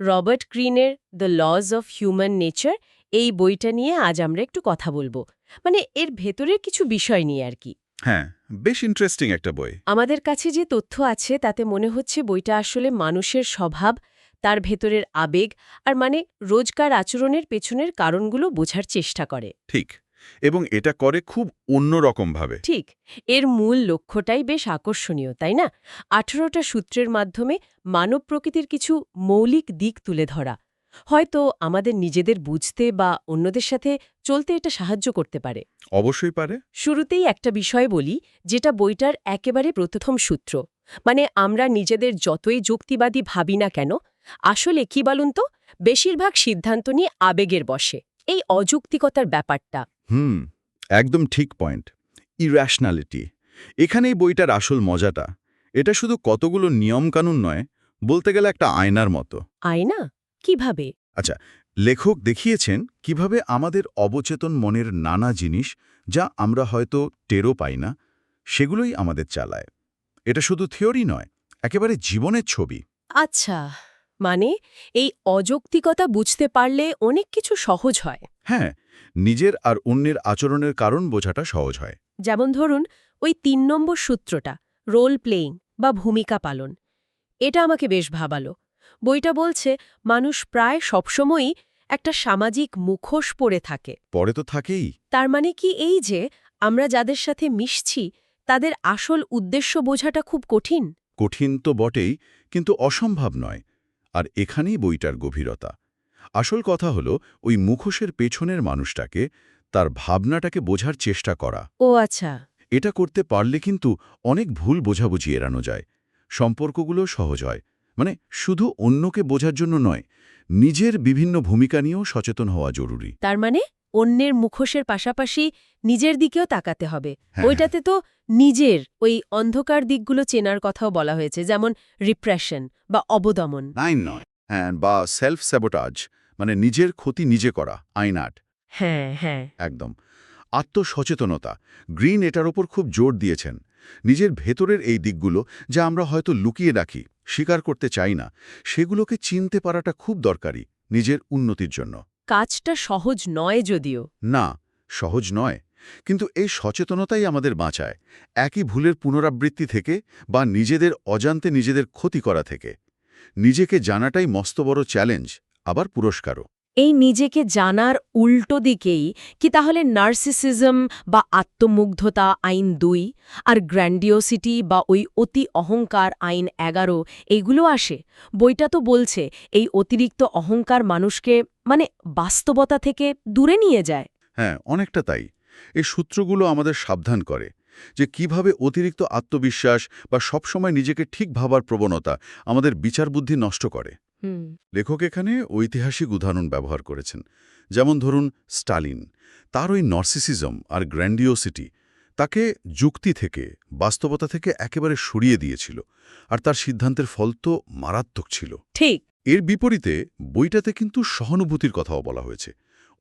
Robert গ্রিনের the laws of human nature এই বইটা নিয়ে আজ আমরা একটু কথা বলব। মানে এর ভেতরের কিছু বিষয় নিয়ে আর কি। হ্যাঁ বেশ ইন্টারেস্টিং একটা বই। আমাদের কাছে যে তথ্য আছে তাতে মনে হচ্ছে বইটা আসলে মানুষের স্বভাব তার ভেতরের আবেগ আর মানে রোজকার আচরণের পেছনের কারণগুলো বোঝার চেষ্টা করে। ঠিক। এবং এটা করে খুব অন্যরকমভাবে। ঠিক এর মূল লক্ষ্যটাই বেশ আকর্ষণীয় তাই না? আঠেরোটা সূত্রের মাধ্যমে মানব প্রকৃতির কিছু মৌলিক দিক তুলে ধরা। হয়তো আমাদের নিজেদের বুঝতে বা অন্যদের সাথে চলতে এটা সাহায্য করতে পারে। অবশ্যই পারে। শুরুতেই একটা বিষয় বলি যেটা বইটার একেবারে প্রথম সূত্র। মানে আমরা নিজেদের যতই যুক্তিবাদী ভাবি না কেন আসলে কি বলুন তো? বেশিরভাগ সিদ্ধান্ত নিয়ে আবেগের বসে। এই অযৌক্তিকতার ব্যাপারটা। হুম একদম ঠিক পয়েন্ট। ইর্যাশনালিটি এখানেই বইটার আসল মজাটা। এটা শুধু কতগুলো নিয়মকানুন নয় বলতে গেলে একটা আয়নার মতো। আয়না? কীভাবে? আচ্ছা লেখক দেখিয়েছেন কীভাবে আমাদের অবচেতন মনের নানা জিনিস যা আমরা হয়তো টেরও পাই না সেগুলোই আমাদের চালায়। এটা শুধু থিওরি নয় একেবারে জীবনের ছবি। আচ্ছা মানে এই অযৌক্তিকতা বুঝতে পারলে অনেক কিছু সহজ হয়। হ্যাঁ নিজের আর অন্যের আচরণের কারণ বোঝাটা সহজ হয়। যেমন ধরুন ওই তিন নম্বর সূত্রটা রোল প্লেয়িং বা ভূমিকা পালন এটা আমাকে বেশ ভাবালো। বইটা বলছে মানুষ প্রায় সবসময়ই একটা সামাজিক মুখোশ পরে থাকে। পরে তো থাকেই। তার মানে কি এই যে আমরা যাদের সাথে মিশছি তাদের আসল উদ্দেশ্য বোঝাটা খুব কঠিন? কঠিন তো বটেই কিন্তু অসম্ভব নয়। আর এখানেই বইটার গভীরতা। আসল কথা হলো ওই মুখোশের পেছনের মানুষটাকে তার ভাবনাটাকে বোঝার চেষ্টা করা। ও আচ্ছা। এটা করতে পারলে কিন্তু অনেক ভুল বোঝাবুঝি এড়ানো যায়। সম্পর্কগুলো সহজ হয়। মানে শুধু অন্যকে বোঝার জন্য নয় নিজের বিভিন্ন ভূমিকা নিয়েও সচেতন হওয়া জরুরি। তার মানে অন্যের মুখোশের পাশাপাশি নিজের দিকেও তাকাতে হবে। হ্যাঁ, ওইটাতে তো নিজের ওই অন্ধকার দিকগুলো চেনার কথাও বলা হয়েছে যেমন রিপ্রেশন বা অবদমন। নয় হ্যাঁ বা সেলফ স্যাবোটাজ মানে নিজের ক্ষতি নিজে করা আইনাট হ্যাঁ হ্যাঁ। একদম। আত্মসচেতনতা গ্রিন এটার ওপর খুব জোর দিয়েছেন। নিজের ভেতরের এই দিকগুলো যা আমরা হয়তো লুকিয়ে রাখি স্বীকার করতে চাই না সেগুলোকে চিনতে পারাটা খুব দরকারি নিজের উন্নতির জন্য। কাজটা সহজ নয় যদিও। না সহজ নয়। কিন্তু এই সচেতনতাই আমাদের বাঁচায় একই ভুলের পুনরাবৃত্তি থেকে বা নিজেদের অজান্তে নিজেদের ক্ষতি করা থেকে। নিজেকে জানাটাই মস্ত বড় চ্যালেঞ্জ আবার পুরস্কারও। এই নিজেকে জানার উল্টো দিকেই কি তাহলে নার্সিসিজম বা আত্মমুগ্ধতা আইন দুই আর গ্র্যান্ডিওসিটি বা ওই অতি অহংকার আইন এগারো এইগুলো আসে? বইটা তো বলছে এই অতিরিক্ত অহংকার মানুষকে মানে বাস্তবতা থেকে দূরে নিয়ে যায়। হ্যাঁ অনেকটা তাই। এই সূত্রগুলো আমাদের সাবধান করে। যে কীভাবে অতিরিক্ত আত্মবিশ্বাস বা সবসময় নিজেকে ঠিক ভাবার প্রবণতা আমাদের বিচার বুদ্ধি নষ্ট করে। লেখক এখানে ঐতিহাসিক উদাহরণ ব্যবহার করেছেন। যেমন ধরুন স্টালিন। তার ওই নর্সিসিজম আর গ্র্যান্ডিওসিটি তাকে যুক্তি থেকে বাস্তবতা থেকে একেবারে সরিয়ে দিয়েছিল আর তার সিদ্ধান্তের ফল তো মারাত্মক ছিল। ঠিক। এর বিপরীতে বইটাতে কিন্তু সহানুভূতির কথাও বলা হয়েছে।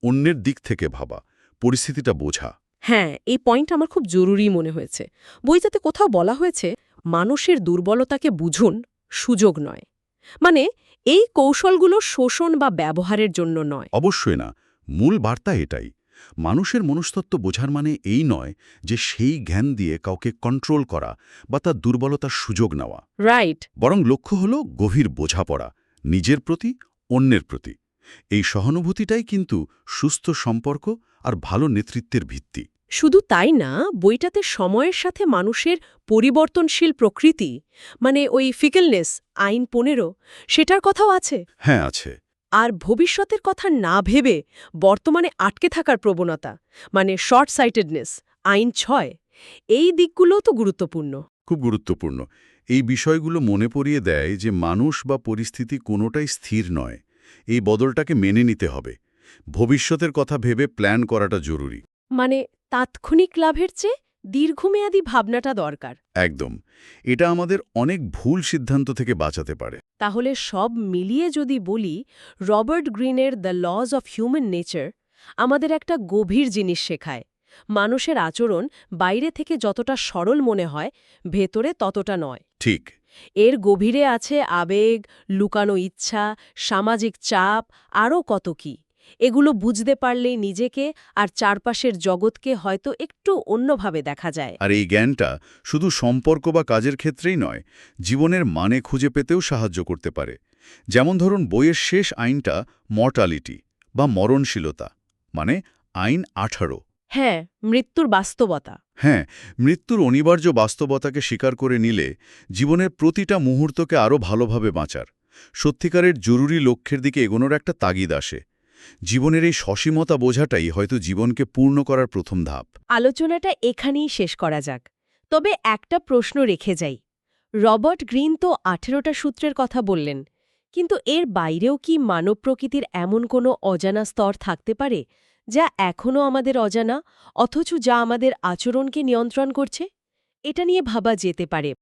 অন্যের দিক থেকে ভাবা পরিস্থিতিটা বোঝা। হ্যাঁ এই পয়েন্ট আমার খুব জরুরি মনে হয়েছে। বইটাতে কোথাও বলা হয়েছে মানুষের দুর্বলতাকে বুঝুন সুযোগ নয়। মানে এই কৌশলগুলো শোষণ বা ব্যবহারের জন্য নয়। অবশ্যই না। মূল বার্তা এটাই। মানুষের মনস্তত্ত্ব বোঝার মানে এই নয় যে সেই জ্ঞান দিয়ে কাউকে কন্ট্রোল করা বা তার দুর্বলতার সুযোগ নেওয়া। রাইট বরং লক্ষ্য হল গভীর বোঝাপড়া নিজের প্রতি অন্যের প্রতি। এই সহানুভূতিটাই কিন্তু সুস্থ সম্পর্ক আর ভালো নেতৃত্বের ভিত্তি। শুধু তাই না বইটাতে সময়ের সাথে মানুষের পরিবর্তনশীল প্রকৃতি মানে ওই ফিকেলনেস আইন পনেরো সেটার কথাও আছে। হ্যাঁ আছে। আর ভবিষ্যতের কথা না ভেবে বর্তমানে আটকে থাকার প্রবণতা মানে শর্ট সাইটেডনেস আইন ছয় এই দিকগুলোও তো গুরুত্বপূর্ণ। খুব গুরুত্বপূর্ণ। এই বিষয়গুলো মনে পড়িয়ে দেয় যে মানুষ বা পরিস্থিতি কোনোটাই স্থির নয়। এই বদলটাকে মেনে নিতে হবে। ভবিষ্যতের কথা ভেবে প্ল্যান করাটা জরুরি। মানে তাৎক্ষণিক লাভের চেয়ে দীর্ঘমেয়াদী ভাবনাটা দরকার। একদম। এটা আমাদের অনেক ভুল সিদ্ধান্ত থেকে বাঁচাতে পারে। তাহলে সব মিলিয়ে যদি বলি রবার্ট গ্রিনের the laws of human nature আমাদের একটা গভীর জিনিস শেখায়। মানুষের আচরণ বাইরে থেকে যতটা সরল মনে হয় ভেতরে ততটা নয়। ঠিক। এর গভীরে আছে আবেগ লুকানো ইচ্ছা সামাজিক চাপ আরও কত কি। এগুলো বুঝতে পারলেই নিজেকে আর চারপাশের জগৎকে হয়তো একটু অন্যভাবে দেখা যায়। আর এই জ্ঞানটা শুধু সম্পর্ক বা কাজের ক্ষেত্রেই নয় জীবনের মানে খুঁজে পেতেও সাহায্য করতে পারে। যেমন ধরুন বইয়ের শেষ আইনটা মর্টালিটি বা মরণশীলতা মানে আইন আঠারো। হ্যাঁ মৃত্যুর বাস্তবতা। হ্যাঁ মৃত্যুর অনিবার্য বাস্তবতাকে স্বীকার করে নিলে জীবনের প্রতিটা মুহূর্তকে আরও ভালোভাবে বাঁচার। সত্যিকারের জরুরি লক্ষ্যের দিকে এগোনোর একটা তাগিদ আসে। জীবনের এই সসীমতা বোঝাটাই হয়তো জীবনকে পূর্ণ করার প্রথম ধাপ। আলোচনাটা এখানেই শেষ করা যাক। তবে একটা প্রশ্ন রেখে যাই। রবার্ট গ্রিন তো আঠেরোটা সূত্রের কথা বললেন, কিন্তু এর বাইরেও কি মানব প্রকৃতির এমন কোনো অজানা স্তর থাকতে পারে, যা এখনও আমাদের অজানা, অথচ যা আমাদের আচরণকে নিয়ন্ত্রণ করছে? এটা নিয়ে ভাবা যেতে পারে।